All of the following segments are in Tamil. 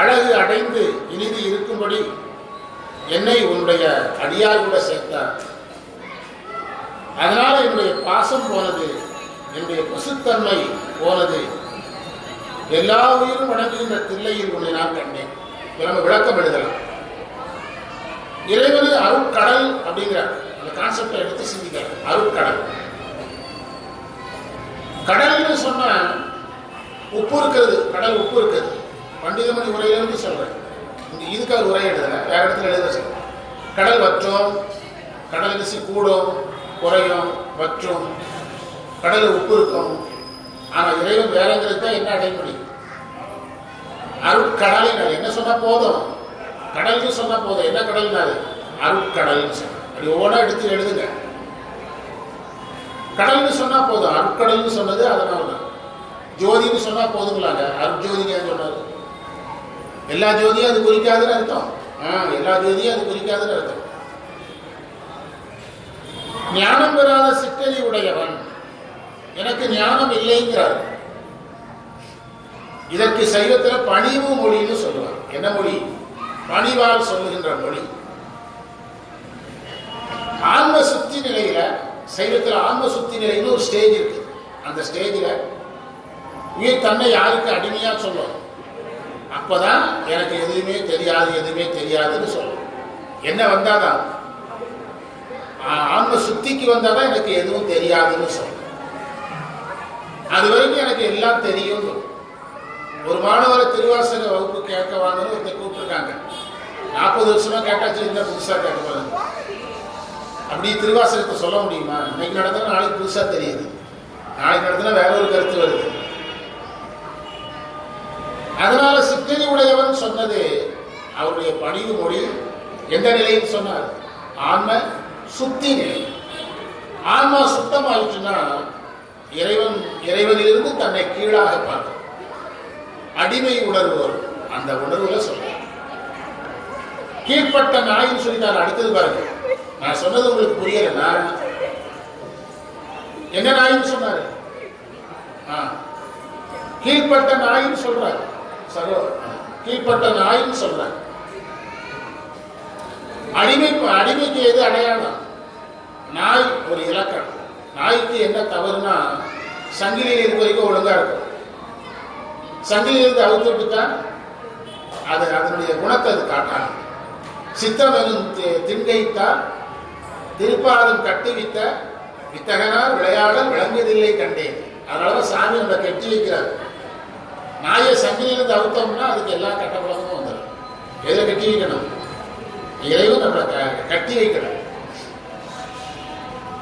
அழகு அடைந்து இனிது இருக்கும்படி என்னை உன்னுடைய அடியார் கூட சேர்த்தார். அதனால என்னுடைய பாசம் போனது என்னுடைய பசுத்தன்மை போனது எல்லா உயிரும் வணங்குகின்ற தில்லையில் உன்னை நான் கண்டேன். இப்ப நம்ம விளக்கம் எழுதலாம். இறைவனு அருட்கடல் அப்படிங்கிறார். அந்த கான்செப்டை எடுத்து சிந்திக்கிறார் அருட்கடல். கடல்னு சொன்னா உப்பு இருக்கிறது கடல் உப்பு இருக்குது பண்டிதமணி உரையிலிருந்து சொல்றேன். இங்க இதுக்காக உரை எழுதல வேற இடத்துல எழுத சொல்றேன். கடல் வற்றும் கடல் அரிசி கூடும் குறையும் வற்றும். கடல் உப்பு இருக்கும். ஆனா இறைவன் வேலைங்கிறது தான் என்ன அடைய முடியும் அருட்கடலை என்ன சொன்னா போதும்? கடல்னு சொன்னா போதும். என்ன கடல்னாரு அருட்கடல்னு சொன்ன. அப்படி ஒவ்வொன்றா எடுத்து எழுதுங்க. கடல்னு சொன்னா போதும். அருட்கடல்னு சொன்னது அதனால தான் ஜோதின்னு சொன்னா போதுங்களாங்க. அருட்ஜோதிங்க சொன்னாரு. எல்லா ஜோதியும் அது குறிக்காதுன்னு அர்த்தம். ஆ எல்லா ஜோதியும் அது குறிக்காதுன்னு அர்த்தம். ஞானம் பெறாத சிற்றறி உடையவன். எனக்கு ஞானம் இல்லைங்கிறார். இதற்கு சைவத்தில் பணிவு மொழின்னு சொல்லுவார் என்ன மொழி? பணிவால் சொல்லுகின்ற மொழி. ஆன்ம சுத்தி நிலையில சைவத்தில் ஆன்ம சுத்தி நிலைன்னு ஒரு ஸ்டேஜ் இருக்கு. அந்த ஸ்டேஜில் உயிர் தன்னை யாருக்கு அடிமையா சொல்லும்? அப்பதான் எனக்கு எதுவுமே தெரியாது எதுவுமே தெரியாதுன்னு சொல்லணும் என்ன வந்தாதான்? ஆ- ஆன்ம சுத்திக்கு வந்தாதான் எனக்கு எதுவும் தெரியாதுன்னு சொல்லணும் அது வரைக்கும் எனக்கு எல்லாம் தெரியும் ஒரு மாணவரை திருவாசக வகுப்பு கேட்க வாங்கன்னு ஒருத்தர் கூப்பிட்டுருக்காங்க. நாற்பது வருஷமா கேட்டாச்சு இந்த புதுசா கேட்க போறாங்க அப்படி திருவாசகத்தை சொல்ல முடியுமா? இன்னைக்கு நடந்தா நாளைக்கு புதுசா தெரியுது. நாளைக்கு நடத்தினா வேற ஒரு கருத்து வருது. அதனால சித்தறி உடையவன் சொன்னது அவருடைய பணிவு மொழி எந்த நிலையில் சொன்னார்? ஆன்ம சுத்தி நிலை. ஆன்மா சுத்தமாயிடுச்சுன்னா இறைவன் இறைவனிலிருந்து தன்னை கீழாக பார்க்கும். அடிமை உணர்வு வரும் அந்த உணர்வுல சொல்ற கீழ்ப்பட்ட நாயின்னு சொல்லி நான் அடுத்தது பாருங்க. நான் சொன்னது உங்களுக்கு புரியல நான் என்ன நாயின்னு சொன்னாரு? ஆ. கீழ்ப்பட்ட நாயின்னு சொல்றாரு. சகோ கீழ்ப்பட்ட நாயின்னு சொல்றாரு அடிமை அடிமைக்கு எது அடையாளம்? நாய் ஒரு இலக்கணம். நாய்க்கு என்ன தவறுனா சங்கிலியில் இருக்க வரைக்கும் ஒழுங்கா இருக்கும். சங்கிலியிலிருந்து அவுத்து விட்டுட்டா அது அதனுடைய குணத்தை அது காட்டாது. சித்தம் எனும் தி- திண்கைத்தால் திருப்பாதம் கட்டுவித்த வித்தகனார் விளையாடல் விளங்கியதில்லை கண்டேன். அதனால சாமி நம்மளை கட்டி வைக்கிறார். நாயை சங்கிலிருந்து அவுத்தோம்னா அதுக்கு எல்லா கட்ட பழக்கமும் வந்துடும். எதை கட்டி வைக்கணும்? இறைவன் நம்மளை க- கட்டி வைக்கணும்.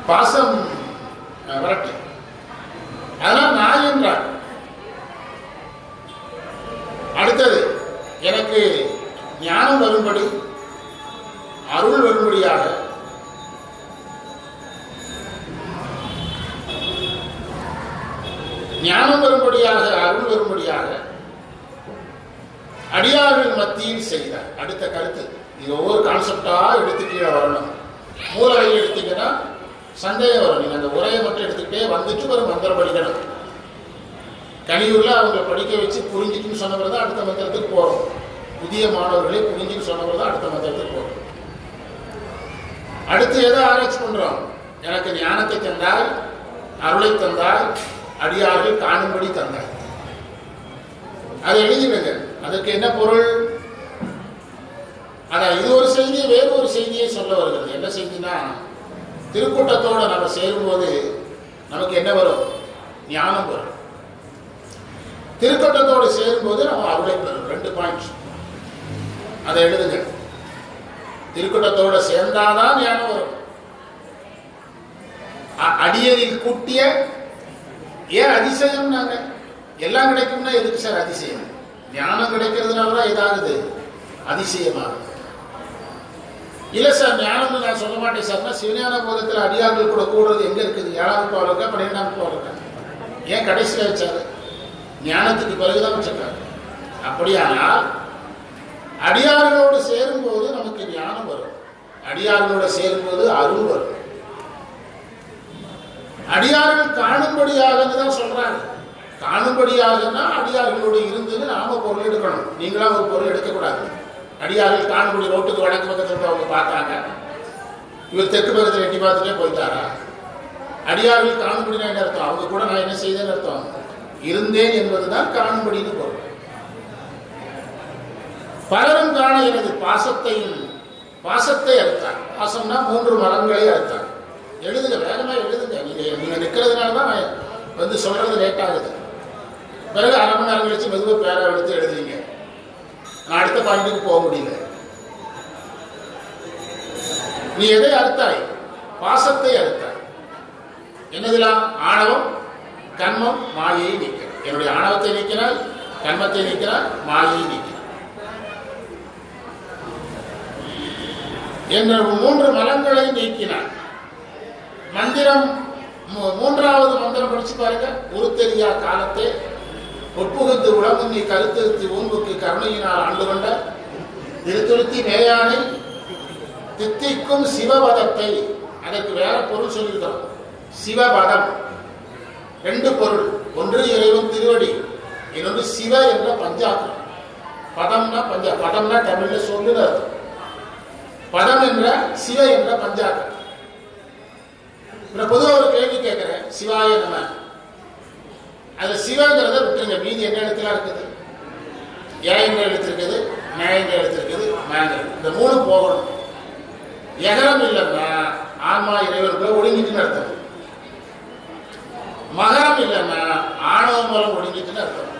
பாசம் அஹ், வரட்டு. அதனால் நாய் என்றார் அடுத்தது எனக்கு ஞானம் வரும்படி அருள் வரும்படியாக ஞானம் வரும்படியாக அருள் வரும்படியாக அடியார்கள் மத்தியில் செய்தார். அடுத்த கருத்து இது ஒவ்வொரு கான்செப்டா எடுத்து கீழே வரணும். மூலவை எடுத்தீங்கன்னா சந்தேகம் வரும். நீங்க அந்த உரையை மட்டும் எடுத்துக்கிட்டே வந்துட்டு ஒரு மந்திரம் படிக்கணும். கனியூர்ல அவங்க படிக்க வச்சு புரிஞ்சுக்குன்னு சொன்னவர் தான் அடுத்த மந்திரத்துக்கு போறோம். புதிய மாணவர்களை புரிஞ்சுன்னு சொன்னவர் தான் அடுத்த மந்திரத்துக்கு போறோம். அடுத்து எதை ஆராய்ச்சி பண்றோம்? எனக்கு ஞானத்தை தந்தால் அருளை தந்தால் அடியார்கள் காணும்படி தந்தார். அதை எழுதிடுங்க அதற்கு என்ன பொருள்? ஆனா இது ஒரு செய்தி வேறு ஒரு செய்தியை சொல்ல வருகிறது. என்ன செய்தினா திருக்கூட்டத்தோட நம்ம சேரும்போது நமக்கு என்ன வரும்? ஞானம் வரும். திருக்கூட்டத்தோடு சேரும்போது நம்ம அருளை பெறும். ரெண்டு பாயிண்ட் அதை எழுதுங்க திருக்கூட்டத்தோட சேர்ந்தாதான் ஞானம் வரும். அ- அடியரில் கூட்டிய ஏன் அதிசயம் நாங்க எல்லாம் கிடைக்கும்னா எதுக்கு சார் அதிசயம்? ஞானம் கிடைக்கிறதுனால தான் இதாகுது அதிசயமாகுது இல்ல சார் ஞானம்னு நான் சொல்ல மாட்டேன் சார்னா சிவஞான போதத்தில் அடியார்கள் கூட கூடுறது எங்க இருக்குது? ஏழாவது பாவம் இருக்கா? பன்னிரெண்டாம் பாவம் இருக்கா? ஏன் கடைசியில் வச்சாரு? ஞானத்துக்கு பிறகுதான் வச்சிருக்காரு. அப்படியானால் அடியார்களோடு சேரும்போது நமக்கு ஞானம் வரும். அடியார்களோடு சேரும்போது அருள் வரும். அடியார்கள் காணும்படியாகன்னு தான் சொல்றாங்க. காணும்படியாகனா அடியார்களோடு இருந்து நாம பொருள் எடுக்கணும். நீங்களா ஒரு பொருள் எடுக்கக்கூடாது. அடியார்கள் காணும்படி ரோட்டுக்கு வடக்கு பக்கத்தில் அவங்க பார்த்தாங்க. இவர் தெற்கு பக்கத்தில் எட்டி பார்த்துட்டே போயிட்டாரா? அடியார்கள் காணும்படினா என்ன அர்த்தம்? அவங்க கூட நான் என்ன செய்தேன்னு அர்த்தம்? இருந்தேன் என்பதுதான் காணும்படின்னு பொருள். பலரும் காண எனது பாசத்தையும் பாசத்தை அறுத்தார். பாசம்னா மூன்று மரங்களை அறுத்தார். எழுதுங்க வேகமாக எழுதுங்க. நீங்கள் நீங்கள் நிற்கிறதுனால தான் நான் வந்து சொல்கிறது லேட் ஆகுது. பிறகு அரை மணி நேரம் கழிச்சு மெதுவாக பேரை எடுத்து எழுதுவீங்க. நான் அடுத்த பாயிண்ட்டுக்கு போக முடியல. நீ எதை அறுத்தாய்? பாசத்தை அறுத்தாய். என்னதுலாம் ஆணவம் கண்மம் மாயை நீக்க என்னுடைய ஆணவத்தை நீக்கினாய் கண்மத்தை நீக்கிறாய் மாயை நீக்கிறாய் என்ற மூன்று மலங்களை நீக்கினார் மந்திரம் மூ- மூன்றாவது மந்திரம் படிச்சு பாருங்க. உருத்தெரியா காலத்தை உட்புகுத்து உலகம் நீ கருத்திருத்தி ஊன்புக்கு கருணையினால் ஆண்டு கொண்ட திருத்துருத்தி மேயானை தித்திக்கும் சிவபதத்தை அதற்கு வேற பொருள் சொல்லியிருக்கிறோம். சிவபதம். ரெண்டு பொருள். ஒன்று இறைவன் திருவடி இன்னொன்று சிவ என்ற பஞ்சாக்கம் பதம்னா பஞ்சா பதம்னா தமிழ்ல சொல்லுன்னு பதம் என்ற சிவ என்ற பஞ்சாக்கம் இப்ப பொதுவா ஒரு கேள்வி கேட்கிறேன் சிவாய நம. அது சிவங்கிறத விட்டுருங்க. மீதி என்ன இடத்துல இருக்குது? ஏ என்ற எழுத்து இருக்குது மே எழுத்து இருக்குது இந்த மூணு போகணும். எகரம் இல்லைன்னா ஆன்மா இறைவனுக்குள்ள ஒடுங்கிட்டுன்னு அர்த்தம். மகரம் இல்லைன்னா ஆணவ மரம் ஒடுங்கிட்டுன்னு அர்த்தம்.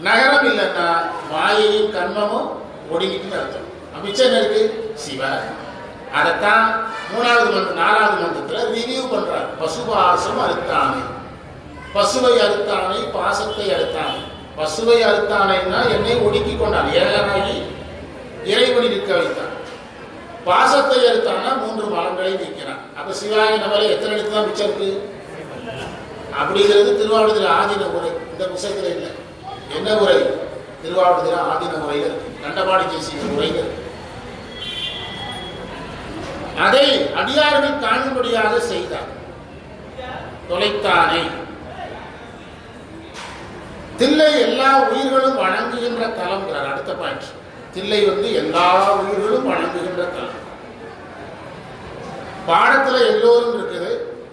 நகரம் இல்லைன்னா மாயையும் கர்மமும் ஒடுங்கிட்டுன்னு அர்த்தம். மிச்சம் என்ன இருக்கு? அதைத்தான் மூணாவது மந்திரம் நாலாவது மந்திரத்துல ரிவியூ பண்ணுறாரு பசுபாசம் அறுத்தானை பசுவை அறுத்தானை பாசத்தை அறுத்தானை பசுவை அறுத்தானைன்னா என்னை ஒடுக்கி கொண்டான். ஏகனாகி இறைவனி நிற்க வைத்தான். பாசத்தை அறுத்தானா மூன்று மலங்களை நிற்கிறான் அப்ப சிவாய நம்மளே எத்தனை எழுத்து தான் மிச்சம் இருக்கு? அப்படிங்கிறது திருவாவூதுல ஆதீன உரை. இந்த புத்தகத்துல இல்லை. என்ன உரை? திருவாவூதுல ஆதீன உரையில் இருக்கு. கண்டபாடி தேசிய உரையில் இருக்கு. அதை அடியார்கள் காணும்படியாக செய்தார். தொலைத்தானே. தில்லை எல்லா உயிர்களும் வணங்குகின்ற தலம்ங்கிறார் அடுத்த பாயிண்ட் தில்லை வந்து எல்லா உயிர்களும் வணங்குகின்ற தலம். பாடத்துல எல்லோரும் இருக்குது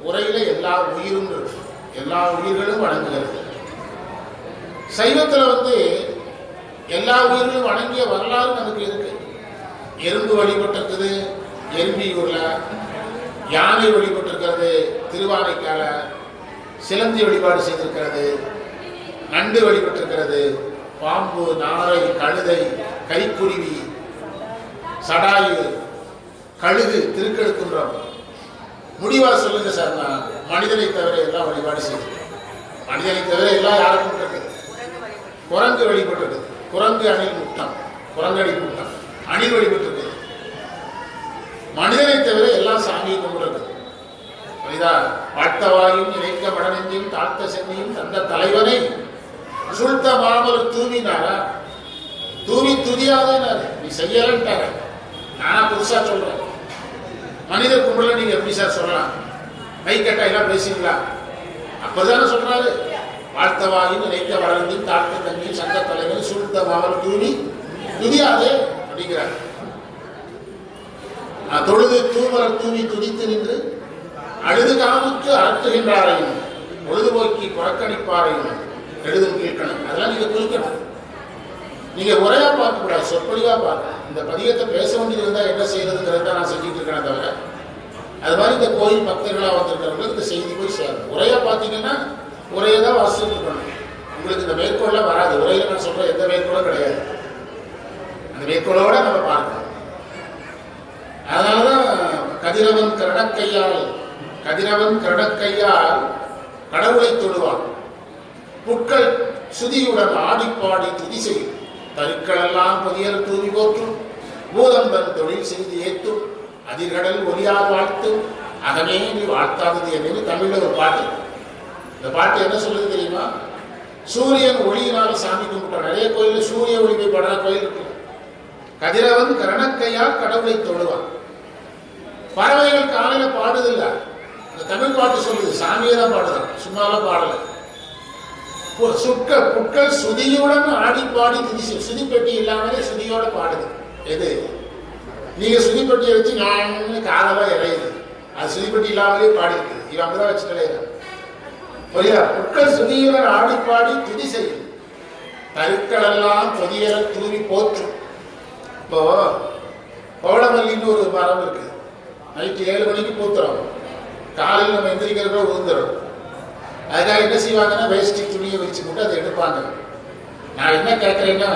உரையில எல்லா உயிரும் இருக்கு. எல்லா உயிர்களும் வணங்குகிறது. சைவத்துல வந்து எல்லா உயிர்களும் வணங்கிய வரலாறு நமக்கு இருக்கு. எறும்பு வழிபட்டிருக்குது எரும்பியூரில் யானை வழிபட்டிருக்கிறது திருவானைக்கால சிலந்தி வழிபாடு செய்திருக்கிறது நண்டு வழிபட்டிருக்கிறது பாம்பு நாரை கழுதை கைக்குருவி சடாயு கழுகு திருக்கெழுக்குன்றம் முடிவா சொல்லுங்க சார் நான் மனிதனை தவிர எல்லாம் வழிபாடு செய்திருக்கேன். மனிதனை தவிர எல்லாம் யாருக்கும் இருக்குது குரங்கு வழிபட்டிருக்குது குரங்கு அணில் முட்டம். குரங்கடி முட்டம். அணில் வழிபட்டு மனிதனை தவிர எல்லாம் சாமியை கும்பிடுறது புரியுதா? வாழ்த்தவாயும் இணைக்க மடநெஞ்சும் தாழ்த்த சென்னியும் தந்த தலைவனை சுழ்த்த மாமல் தூவினாரா? தூவி துதியாதேனாரு. நீ செய்யலன்ட்டார நானா புதுசா சொல்றேன். மனிதர் கும்பல நீங்க எப்படி சார் சொல்லலாம்? கை கட்டா எல்லாம் பேசுவீங்களா அப்பதானே சொல்றாரு. வாழ்த்தவாயும் இணைக்க வளர்ந்து தாழ்த்த தண்ணி சங்க தலைவன் சுழ்த்த மாமல் தூவி துதியாதே அப்படிங்கிறார். தொழுது தூவர தூவி துடித்து நின்று அழுது காமுக்கு அறத்துகின்றாரையும் பொழுதுபோக்கி புறக்கணிப்பாரையும் எழுதும் கேட்கணும் அதெல்லாம் நீங்க குறிக்கணும். நீங்க உரையா பார்க்க கூடாது சொற்பொழிவா பார்க்கணும். இந்த பதியத்தை பேச வேண்டியது இருந்தா என்ன செய்யறதுங்கிறத நான் செஞ்சுட்டு இருக்கிறேன் தவிர அது மாதிரி இந்த கோயில் பக்தர்களாக வந்திருக்கிறவங்க இந்த செய்தி போய் சேரும் உரையா பார்த்தீங்கன்னா உரையை தான் வாசிச்சுட்டு இருக்கணும். உங்களுக்கு இந்த மேற்கோள்லாம் வராது. உரையில நான் சொல்ற எந்த மேற்கோளும் கிடையாது. அந்த மேற்கோளோட நம்ம பார்க்கணும். அதனாலதான் கதிரவன் கரடக்கையால் கதிரவன் கரடக்கையால் கடவுளை தொடுவான். புட்கள் சுதியுடன் ஆடிப்பாடி துதி செய்யும். தருக்களெல்லாம் புதியல் தூவி போற்றும். பூதம்பன் தொழில் செய்து ஏற்றும். அதிர்கடல் ஒலியால் வாழ்த்தும் அதனே நீ வாழ்த்தாதது என்று தமிழ்ல ஒரு பாட்டு. இந்த பாட்டு என்ன சொல்லுது தெரியுமா? சூரியன் ஒளியினால சாமி கும்பிட்டான். நிறைய கோயில் சூரிய ஒளி போய் படுற கோயில் இருக்கு. கதிரவன் கரணக்கையால் கடவுளை தொழுவான். பறவைகள் காலையில பாடுதில்ல. இந்த தமிழ் பாட்டு சொல்லுது. சாமியை தான் பாடுதான். சும்மாலாம் பாடல. சுக்க சுட்கள் புட்கள் சுதியுடன் ஆடி பாடி துதி செய்- சுதி பெட்டி இல்லாமலே சுதியோட பாடுது. எது? நீங்க சுதி பெட்டியை வச்சு நான் காலவா இறையுது. அது சுதி பெட்டி இல்லாமலே பாடி இருக்குது இவன் அப்படிதான் வச்சுட்டே புரியுதா? புட்கள் சுதியுடன் ஆடி பாடி திதி செய்யும். தருக்களெல்லாம் பொதியல தூவி போற்றும். இப்போ பவளமல்லின்னு ஒரு மரம் இருக்கு. நைட்டு ஏழு மணிக்கு பூத்துறோம் காலையில் நம்ம எந்திரிக்கிறப்ப உழுந்துடும் அதுக்காக என்ன செய்வாங்கன்னா வேஷ்டி துணியை வச்சு போட்டு அதை எடுப்பாங்க. நான் என்ன கேட்குறேன்னா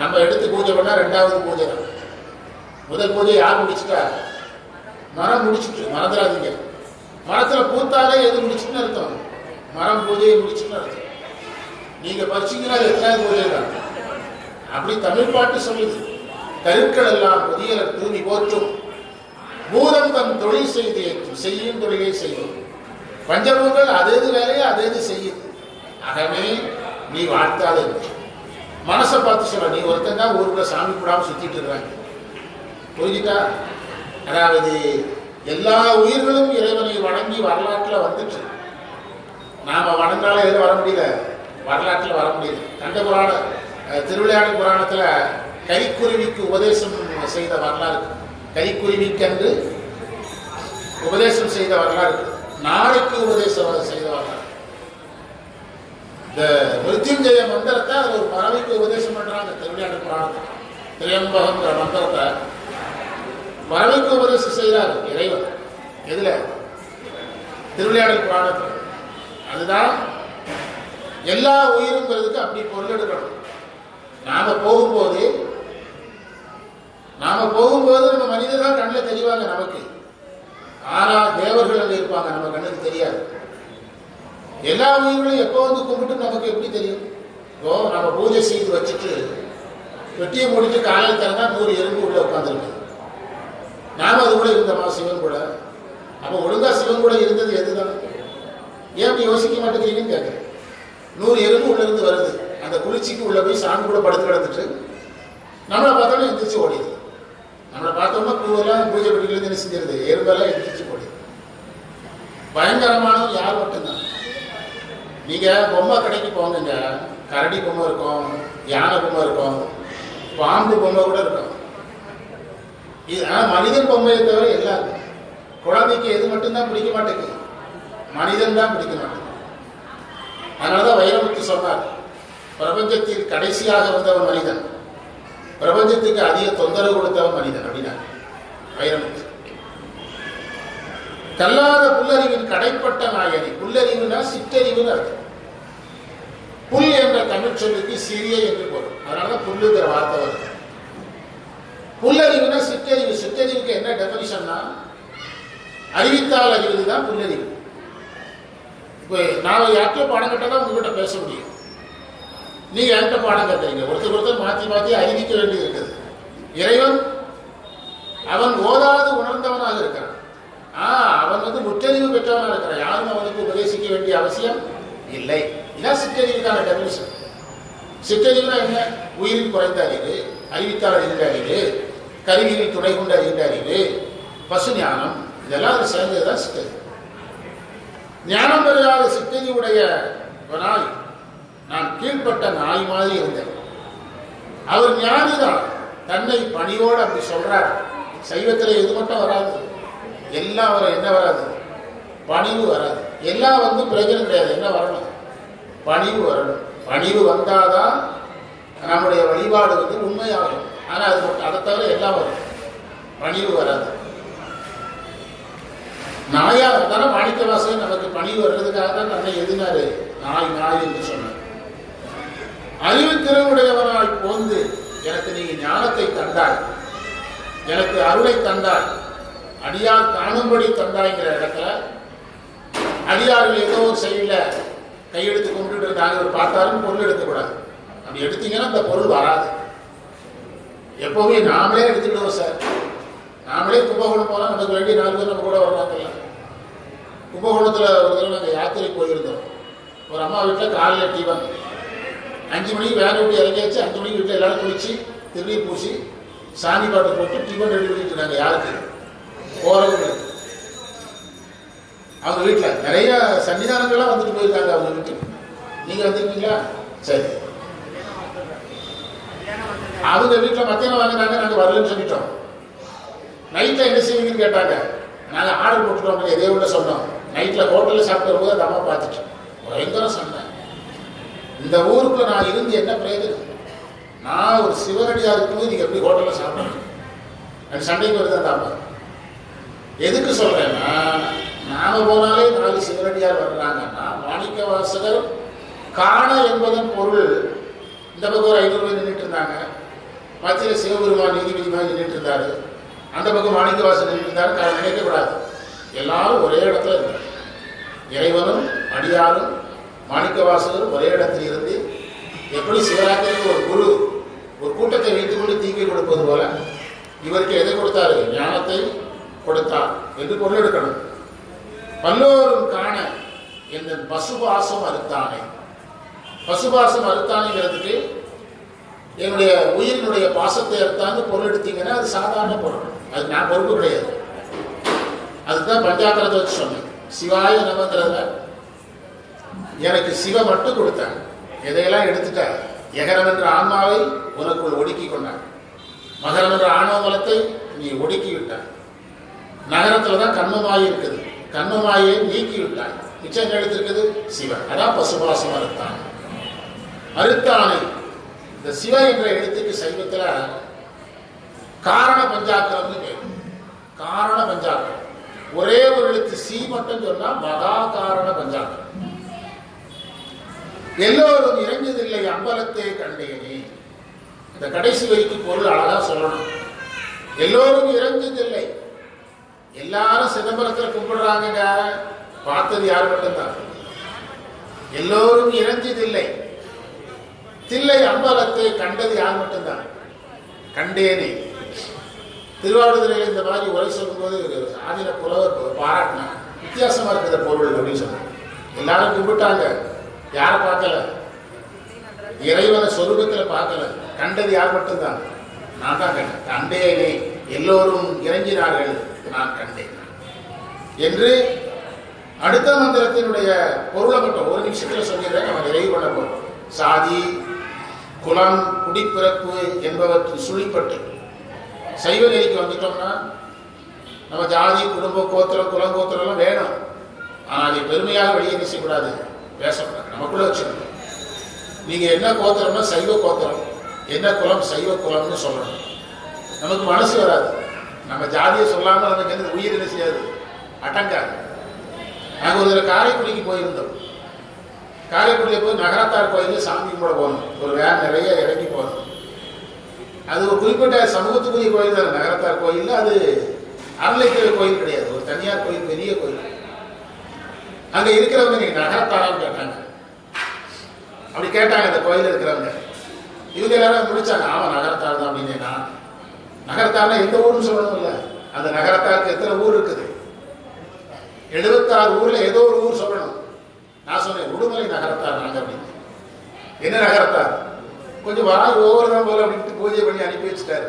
நம்ம எடுத்து பூஜை பண்ணால் ரெண்டாவது பூஜை தான். முதல் பூஜை யார் முடிச்சிட்டா? மரம் முடிச்சிட்டு மறந்துடாதீங்க. மரத்தில் பூத்தாலே எது முடிச்சுன்னு அர்த்தம். மரம் பூஜையை முடிச்சுன்னு அர்த்தம். நீங்கள் படிச்சீங்கன்னா அது எத்தனாவது பூஜை தான் அப்படி தமிழ் பாட்டு சொல்லுது. கருக்கள் எல்லாம் புதிய தூவி போற்றும். பூதம் தன் தொழில் செய்து ஏற்றும். செய்யும் தொழிலை செய்யும். பஞ்சபூங்கள் அது எது வேலையை அது எது செய்யும். ஆகவே நீ வாழ்த்தாத. மனசை பார்த்து சொல்ல நீ ஒருத்தன் தான் ஊருக்குள்ள சாமி கூடாமல் சுத்திட்டு இருக்காங்க புரிஞ்சுட்டா அதாவது எல்லா உயிர்களும் இறைவனை வணங்கி வரலாற்றில் வந்துட்டு நாம வணங்கினாலும் எதுவும் வர முடியல? வரலாற்றில் வர முடியல. கண்ட புராண அஹ், திருவிளையாடல் கைக்குருவிக்கு உபதேசம் செய்த வரலாறு. இருக்கு. உபதேசம் செய்த வரலாறு. நாளைக்கு உபதேசம் செய்த வரலாறு. இந்த மிருத்யுஞ்சய மந்திரத்தை அது ஒரு பறவைக்கு உபதேசம் பண்றாங்க திருவிளையாடல் புராணத்தை திரியம்பகங்கிற மந்திரத்தை பறவைக்கு உபதேசம் செய்கிறார் இறைவன். எதுல? திருவிளையாடல் புராணத்தில். அதுதான் எல்லா உயிருங்கிறதுக்கு அப்படி பொருள் எடுக்கணும். நாம போகும்போது நாம போகும்போது நம்ம மனிதர்கள் கண்ணில் தெரிவாங்க நமக்கு. ஆனா தேவர்கள் அங்க இருப்பாங்க நம்ம கண்ணுக்கு தெரியாது. எல்லா உயிர்களும் எப்போ வந்து கும்பிட்டு நமக்கு எப்படி தெரியும்? இப்போ நம்ம பூஜை செய்து வச்சுட்டு வெட்டியை முடிச்சு காலையில் திறந்தா நூறு எறும்பு உள்ள உட்காந்துருக்கு நாம அது கூட இருந்தோமா? சிவன் கூட. அப்போ ஒழுங்கா சிவன் கூட இருந்தது எதுதான்? ஏன் அப்படி யோசிக்க மாட்டேங்கிறீங்கன்னு கேட்குறேன் நூறு எறும்பு உள்ள இருந்து வருது. அந்த குளிர்ச்சிக்கு உள்ள போய் சாமி கூட படுத்து கிடந்துட்டு நம்மளை பார்த்தோன்னே எந்திரிச்சு ஓடிது நம்மளை பார்த்தோம்னா பூவெல்லாம் பூஜை பெட்டியிலேருந்து என்ன செஞ்சிருது. எறும்பெல்லாம் எந்திரிச்சு ஓடிது பயங்கரமானது யார் மட்டும்தான். நீங்க பொம்மை கடைக்கு போங்க கரடி பொம்மை இருக்கும் யானை பொம்மை இருக்கும் பாம்பு பொம்மை கூட இருக்கும். இது ஆனா மனிதன் பொம்மையை தவிர எல்லாம் குழந்தைக்கு எது மட்டும்தான் பிடிக்க மாட்டேங்குது. மனிதன் தான் பிடிக்க மாட்டேங்குது. அதனாலதான் வைரமுத்து சொன்னார் பிரபஞ்சத்தில் கடைசியாக வந்தவன் மனிதன். பிரபஞ்சத்துக்கு அதிக தொந்தரவு கொடுத்தவன் மனிதன் அப்படின்னா. வைரமுத்து. கல்லாத புல்லறிவின் கடைப்பட்ட நாயகி. புல்லறிவுனா சிற்றறிவுன்னு அர்த்தம். புல் என்ற தமிழ் சொல்லுக்கு சிறிய என்று பொருள். அதனாலதான் புல்லுங்கிற வார்த்தை வருது. புல்லறிவுனா சிற்றறிவு. சிற்றறிவுக்கு என்ன டெபனிஷன்னா அறிவித்தால் அறிவது தான் புல்லறிவு. இப்போ நான் யார்கிட்ட பாடம் கேட்டால் தான் உங்ககிட்ட பேச முடியும். நீங்க என்கிட்ட பாடம் கேட்குறீங்க ஒருத்தர் ஒருத்தர் மாற்றி மாற்றி அறிவிக்க வேண்டியது இருக்குது. இறைவன் அவன் ஓதாது உணர்ந்தவனாக இருக்கிறான். ஆ அவன் வந்து முற்றறிவு பெற்றவனாக இருக்கிறான். யாரும் அவனுக்கு உபதேசிக்க வேண்டிய அவசியம் இல்லை. இதான் சிற்றறிவுக்கான டெபினிஷன் சிற்றறிவுனா என்ன? உயிரில் குறைந்த அறிவு அறிவித்தால் அறிந்த அறிவு கருவியில் துணை கொண்டு அறிந்த அறிவு பசு ஞானம் இதெல்லாம் அது சேர்ந்ததுதான் சிற்றறிவு. ஞானம் பெறாத சிற்றறிவுடையவனாய் நான் கீழ்ப்பட்ட நாய் மாதிரி இருந்தேன். அவர் ஞானிதான். தன்னை பணியோடு அப்படி சொல்றார். சைவத்தில் எது மட்டும் வராது. எல்லாம் வர என்ன வராது? பணிவு வராது. எல்லாம் வந்து பிரயோஜனம் கிடையாது. என்ன வரணும்? பணிவு வரணும். பணிவு வந்தாதான் நம்முடைய வழிபாடு வந்து உண்மையாகும். ஆனால் அது மட்டும் அதை தவிர எல்லாம் வரும். பணிவு வராது. நாயா மாணிக்க மாணிக்கவாசன் நமக்கு பணிவு வர்றதுக்காக தான் தன்னை எதினாரு. நாய் நாய் என்று சொன்னார். அறிவு திறனுடையவனாய் போந்து எனக்கு நீ ஞானத்தை தந்தாய் எனக்கு அருளை தந்தாய் அடியார் காணும்படி தந்தாய்ங்கிற இடத்துல அடியார்கள் ஏதோ ஒரு செயல கையெடுத்து கொண்டுட்டு நாங்கள் ஒரு பார்த்தாலும் பொருள் எடுக்கக்கூடாது. அப்படி எடுத்தீங்கன்னா அந்த பொருள் வராது. எப்பவுமே நாமளே எடுத்துக்கிடுவோம் சார். நாமளே கும்பகோணம் போனால் நமக்கு வேண்டிய நாலு பேர் நம்ம கூட வருவாங்கல்ல கும்பகோணத்தில் ஒரு தடவை நாங்கள் யாத்திரை போயிருந்தோம். ஒரு அம்மா வீட்டில் காலையில் டீ டிவன் அஞ்சு மணிக்கு வேலை விட்டு இறங்கியாச்சு அஞ்சு மணிக்கு வீட்டில் எல்லாரும் குளிச்சு திருநீர் பூசி சாமி பாட்டு போட்டு டிஃபன் ரெடி பண்ணிட்டு இருக்காங்க யாருக்கு? போறவங்களுக்கு. அவங்க வீட்டில் நிறைய சன்னிதானங்கள்லாம் வந்துட்டு போயிருக்காங்க அவங்க வீட்டுக்கு. நீங்க வந்துருக்கீங்களா? சரி. அவங்க வீட்டில் மத்தியானம் வாங்கினாங்க நாங்கள் வரலன்னு சொல்லிட்டோம். நைட்டில் என்ன செய்வீங்கன்னு கேட்டாங்க. நாங்கள் ஆர்டர் போட்டுட்டோம் எதையோ உள்ள சொன்னோம். நைட்டில் ஹோட்டலில் சாப்பிட்டு போது அந்த அம்மா பார்த்துட்டோம் பயங்கரம் சொன்னேன் இந்த ஊருக்குள்ள நான் இருந்து என்ன பிரயோஜனம்? நான் ஒரு சிவனடியா இருக்கும்போது நீங்க எப்படி ஹோட்டல்ல சாப்பிடணும் அந்த சண்டைக்கு வருது அந்த எதுக்கு சொல்றேன்னா நாம போனாலே நாலு சிவனடியார் வர்றாங்கன்னா மாணிக்க வாசகர் காண என்பதன் பொருள் இந்த பக்கம் ஒரு ஐநூறு பேர் நின்றுட்டு இருந்தாங்க. மத்தியில் சிவபெருமான் நீதிபதி மாதிரி நின்றுட்டு இருந்தாரு. அந்த பக்கம் மாணிக்க வாசகர் நின்றுட்டு இருந்தாரு. நினைக்கக்கூடாது. எல்லாரும் ஒரே இடத்துல இருந்தாங்க. இறைவனும் அடியாரும் மாணிக்க வாசகர் ஒரே இடத்தில் இருந்து எப்படி சிவராத்திரிக்கு ஒரு குரு ஒரு கூட்டத்தை வைத்துக் கொண்டு கொடுப்பது போல இவருக்கு எதை கொடுத்தாரு? ஞானத்தை கொடுத்தார் என்று பொருள் எடுக்கணும் பல்லோரும் காண என் பசுபாசம் அறுத்தானே. பசுபாசம் அறுத்தானுங்கிறதுக்கு என்னுடைய உயிரினுடைய பாசத்தை அறுத்தான்னு பொருள் எடுத்தீங்கன்னா அது சாதாரண பொருள். அது நான் பொறுப்பு கிடையாது. அதுதான் பஞ்சாக்கரத்தை வச்சு சொன்னேன். சிவாய நமங்கிறத எனக்கு சிவ மட்டும் கொடுத்தாங்க எதையெல்லாம் எடுத்துட்டா எகரம் என்ற ஆன்மாவை உனக்குள் ஒடுக்கி கொண்டாங்க மகரம் என்ற ஆணவமலத்தை நீ ஒடுக்கி விட்டாய் நகரத்துல தான் கண்மமாய் இருக்குது. கண்மமாயை நீக்கி விட்டாய் மிச்சம் எடுத்திருக்குது சிவன் அதான் பசுபாசம் அறுத்தான் அறுத்தானை இந்த சிவ என்ற எழுத்துக்கு சைவத்தில் காரண பஞ்சாக்கரம்னு பேர். காரண பஞ்சாக்கரம். ஒரே ஒரு எழுத்து சி மட்டும் சொன்னா மகா காரண பஞ்சாக்கரம். எல்லோரும் இறங்கியதில்லை அம்பலத்தை கண்டேனே. இந்த கடைசி வரிக்கு பொருள் அழகா சொல்லணும். எல்லோரும் இறங்கியதில்லை. எல்லாரும் சிதம்பரத்தில் கும்பிடுறாங்க பார்த்தது யார் மட்டும்தான்? எல்லோரும் இறங்கியதில்லை. தில்லை அம்பலத்தை கண்டது யார் மட்டும்தான்? கண்டேனே. திருவாரூரில் இந்த மாதிரி உரை சொல்லும்போது ஆதின புலவர் பாராட்டினாங்க வித்தியாசமா இருக்குது பொருள் அப்படின்னு சொன்னாங்க எல்லாரும் கும்பிட்டாங்க. யாரை பார்க்கல? இறைவனை சொரூபத்தில் பார்க்கல. கண்டது யார் மட்டும்தான்? நான் தான் கண்டேன். கண்டேனே எல்லோரும் இறங்கினார்கள். நான் கண்டேன். என்று அடுத்த மந்திரத்தினுடைய பொருளை மட்டும் ஒரு நிமிஷத்தில் சொல்லிடுறேன். நம்ம நிறைவு பண்ண போறோம். சாதி குலம் குடிப்பிறப்பு என்பவற்றில் சுழிப்பட்டு சைவ நெறிக்கு வந்துட்டோம்னா நம்ம ஜாதி குடும்ப கோத்திரம் குலம் கோத்திரம் எல்லாம் வேணும். ஆனால் அதை பெருமையாக வெளியே என்ன செய்யக்கூடாது. பேசக்கூடாது. நமக்குள்ள வச்சுக்கணும். நீங்க என்ன கோத்திரம்னா சைவ கோத்திரம். என்ன குலம்? சைவ குலம்னு சொல்லணும். நமக்கு மனசு வராது. நம்ம ஜாதியை சொல்லாம நமக்கு என்ன உயிர் என்ன செய்யாது? அடங்காது. நாங்கள் ஒரு தடவை காரைக்குடிக்கு போயிருந்தோம். காரைக்குடியில் போய் நகரத்தார் கோயிலில் சாமி கூட போனோம். ஒரு வேன் நிறைய இறங்கி போனோம். அது ஒரு குறிப்பிட்ட சமூகத்துக்குரிய கோயில் தான். நகரத்தார் கோயில் அது அறநிலைத்துறை கோயில் கிடையாது. ஒரு தனியார் கோயில் பெரிய கோயில். அங்க இருக்கிறவங்க நீங்க நகரத்தாரான்னு கேட்டாங்க. அப்படி கேட்டாங்க அந்த கோயில் இருக்கிறவங்க. இவங்க எல்லாரும் முடிச்சாங்க ஆமா நகரத்தார் தான் அப்படின்னா நான் நகரத்தார்னா எந்த ஊர்னு சொல்லணும்ல அந்த நகரத்தாருக்கு எத்தனை ஊர் இருக்குது? எழுபத்தாறு ஊர்ல ஏதோ ஒரு ஊர் சொல்லணும். நான் சொன்னேன் உடுமலை நகரத்தார் நாங்க அப்படின்னு. என்ன நகரத்தார்? கொஞ்சம் வாய் ஒவ்வொரு போல அப்படின்ட்டு பூஜை பண்ணி அனுப்பி வச்சுட்டாரு.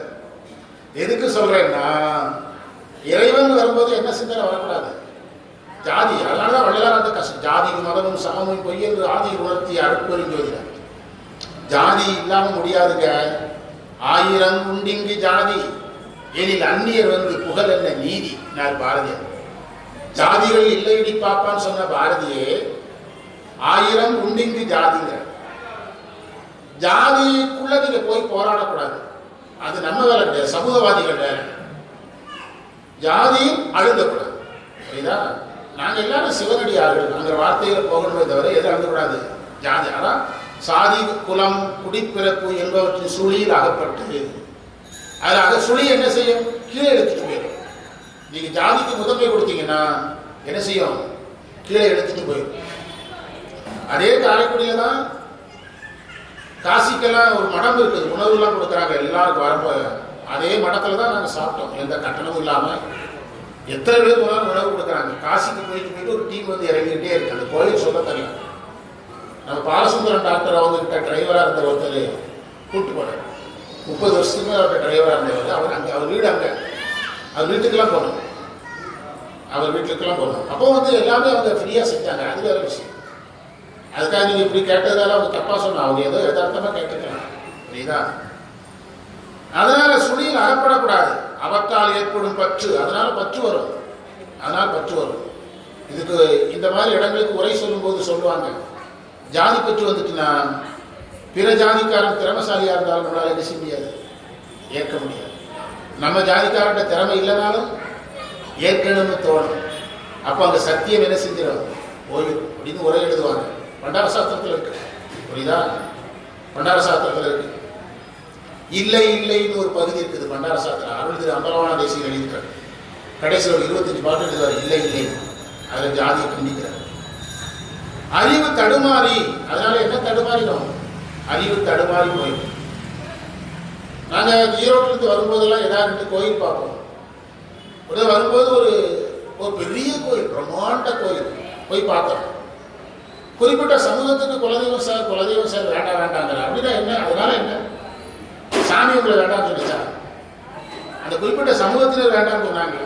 எதுக்கு சொல்றேன்னா இறைவன் வரும்போது என்ன சிந்தனை வரக்கூடாது? ஜாதி அதனாலதான் வள்ளலார் அந்த கஷ்டம். ஜாதி மதமும் சமமும் பொய் என்று ஆதி உணர்த்தி அருட்பெருஞ்சோதினார் ஜாதி இல்லாம முடியாதுங்க. ஆயிரம் உண்டிங்கு ஜாதி. எனில் அந்நியர் வந்து புகழ் என்ன நீதி? நான் பாரதியார். ஜாதிகள் இல்லையடி பாப்பான்னு சொன்ன பாரதியே ஆயிரம் உண்டிங்கு ஜாதிங்க. ஜாதிக்குள்ள நீங்க போய் போராடக்கூடாது. அது நம்ம வேலை கிடையாது சமூகவாதிகள் வேலை. ஜாதியும் அழுந்தக்கூடாது. புரியுதா? நாங்கள் எல்லாரும் சிவனடியார்கள் அந்த வார்த்தையில் போகணுமே தவிர எதுவும் அங்கக்கூடாது. ஜாதி. அதான் சாதி குலம் குடிப்பிறப்பு என்பவற்றின் சுழியில் அகப்பட்டு அதில் அக சுழி என்ன செய்யும்? கீழே எடுத்துட்டு போயிடும். நீங்கள் ஜாதிக்கு முதன்மை கொடுத்தீங்கன்னா என்ன செய்யும்? கீழே எடுத்துட்டு போயிடும். அதே காரைக்குடியில் தான் காசிக்கெல்லாம் ஒரு மடம் இருக்குது. உணவுலாம் கொடுக்குறாங்க. எல்லாருக்கும் வரும்போது அதே மடத்தில் தான் நாங்கள் சாப்பிட்டோம். எந்த கட்டணமும் இல்லாமல் எத்தனை பேர் போனாலும் உணவு கொடுக்குறாங்க? காசிக்கு போயிட்டு போயிட்டு ஒரு டீம் வந்து இறங்கிக்கிட்டே இருக்கு. அந்த கோயில் சொல்ல தெரியல நம்ம பாலசுந்தரம் டாக்டர் அவங்ககிட்ட டிரைவராக இருந்த ஒருத்தர் கூப்பிட்டு போனார். முப்பது வருஷத்துக்கு அவர்கிட்ட டிரைவராக இருந்தவர் அவர் அங்கே அவர் வீடு அங்கே. அவர் வீட்டுக்கெல்லாம் போனோம் அவர் வீட்டுக்கெல்லாம் போனோம் அப்போ வந்து எல்லாமே அவங்க ஃப்ரீயாக செஞ்சாங்க. அது வேறு விஷயம். அதுக்காக நீங்கள் இப்படி கேட்டதால அவங்க தப்பாக சொன்னா. அவங்க ஏதோ எதார்த்தமாக கேட்டுக்கலாம் புரியுதா? அதனால சுழியில் அகப்படக்கூடாது. அவற்றால் ஏற்படும் பற்று. அதனால பற்று வரும். அதனால் பற்று வரும். இதுக்கு இந்த மாதிரி இடங்களுக்கு உரை சொல்லும்போது சொல்லுவாங்க. ஜாதி பற்று வந்துட்டுனா பிற ஜாதிக்காரன் திறமசாலியா இருந்தாலும் நம்மளால் என்ன செய்ய முடியாது? ஏற்க முடியாது. நம்ம ஜாதிக்காரன் திறமை இல்லைனாலும் ஏற்கனவே தோணும். அப்போ அந்த சத்தியம் என்ன செஞ்சிடும்? ஓய்வு. அப்படின்னு உரை எழுதுவாங்க. பண்டார சாஸ்திரத்தில் இருக்கு. புரியுதா? பண்டார சாஸ்திரத்தில் இருக்கு. இல்லை இல்லைன்னு ஒரு பகுதி இருக்குது. பண்டார சாஸ்திரம் அருள் திரு அம்பலவான தேசியம் எழுதியிருக்காரு கடைசியில் ஒரு இருபத்தஞ்சு பாட்டு எழுதுவார் இல்லை இல்லை. அதில் ஜாதியை கண்டிக்கிறார். அறிவு தடுமாறி அதனால என்ன தடுமாறிடும் அறிவு தடுமாறி போயிடும் நாங்கள் ஈரோட்டிலிருந்து வரும்போதெல்லாம் ஏதாவது ரெண்டு கோயில் பார்ப்போம். உடனே வரும்போது ஒரு ஒரு பெரிய கோயில் பிரம்மாண்ட கோயில் போய் பார்த்தோம். குறிப்பிட்ட சமூகத்துக்கு குலதெய்வம் சார் குலதெய்வம் சார் வேண்டாம் வேண்டாங்கிற அப்படின்னா என்ன? அதனால என்ன? சாமி உங்களை வேண்டாம்னு சொல்லிச்சா? அந்த குறிப்பிட்ட சமூகத்தினர் வேண்டாம்னு சொன்னாங்க.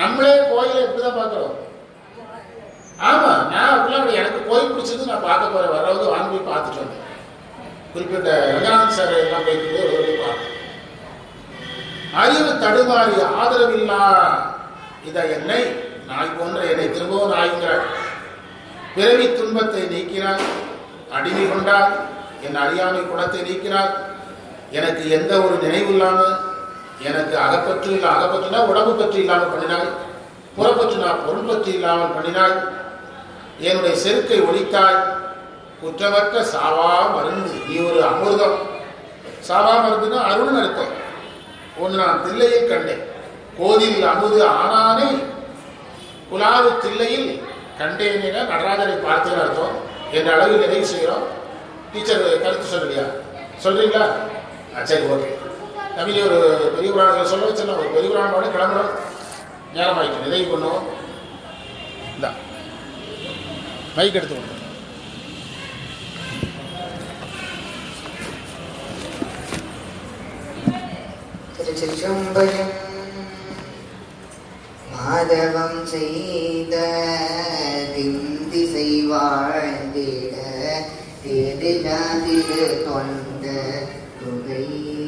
நம்மளே கோயிலை எப்படிதான் பார்க்குறோம். ஆமா நான் அப்படிலாம் எனக்கு கோயில் பிடிச்சது நான் பார்க்க போறேன். வரவது வாங்கி போய் பார்த்துட்டு வந்தேன். குறிப்பிட்ட ரங்கநாத் சார் எல்லாம் போயிட்டு ஒரு பார்த்தேன். அறிவு தடுமாறி ஆதரவில்லா இத என்னை? நாய் போன்ற என்னை திரும்பவும் நாய்கிறார் பிறவி துன்பத்தை நீக்கினார் அடிமை கொண்டார் என் அறியாமை குணத்தை நீக்கினார் எனக்கு எந்த ஒரு நினைவு இல்லாமல் எனக்கு அகப்பற்று இல்லை அகப்பற்றுனா உடம்பு பற்றி இல்லாமல் பண்ணினாள். புறப்பற்றுனா பொருள் பற்றி இல்லாமல் பண்ணினாள். என்னுடைய செருக்கை ஒழித்தாள். குற்றமற்ற சாவா மருந்து. நீ ஒரு அமிர்தம். சாவா மருந்துன்னா அருள்னு அர்த்தம். ஒன்று நான் தில்லையில் கண்டேன். கோதில் அமுது ஆனானே குலாவு தில்லையில் கண்டேன் என நடராஜரை பார்த்தேன்னு அர்த்தம். என்ற அளவில் நிறைவு செய்கிறோம்? டீச்சர் கருத்து சொல்லலையா சொல்றீங்களா? சரி ஓகே. நவீன ஒரு பெரிய புராணத்தில் சொல்ல வச்சிடலாம் ஒரு பெரிய புராணோட கிளம்புறோம். நேரம் ஆயிட்டு நிறைவு பண்ணுவோம் இந்தா. மைக் எடுத்து கொடுங்க திருச்சிற்றம்பலம் மாதவம் செய்த திசை வாழ்ந்திட தேடு ஜாதிடு கொண்ட துகை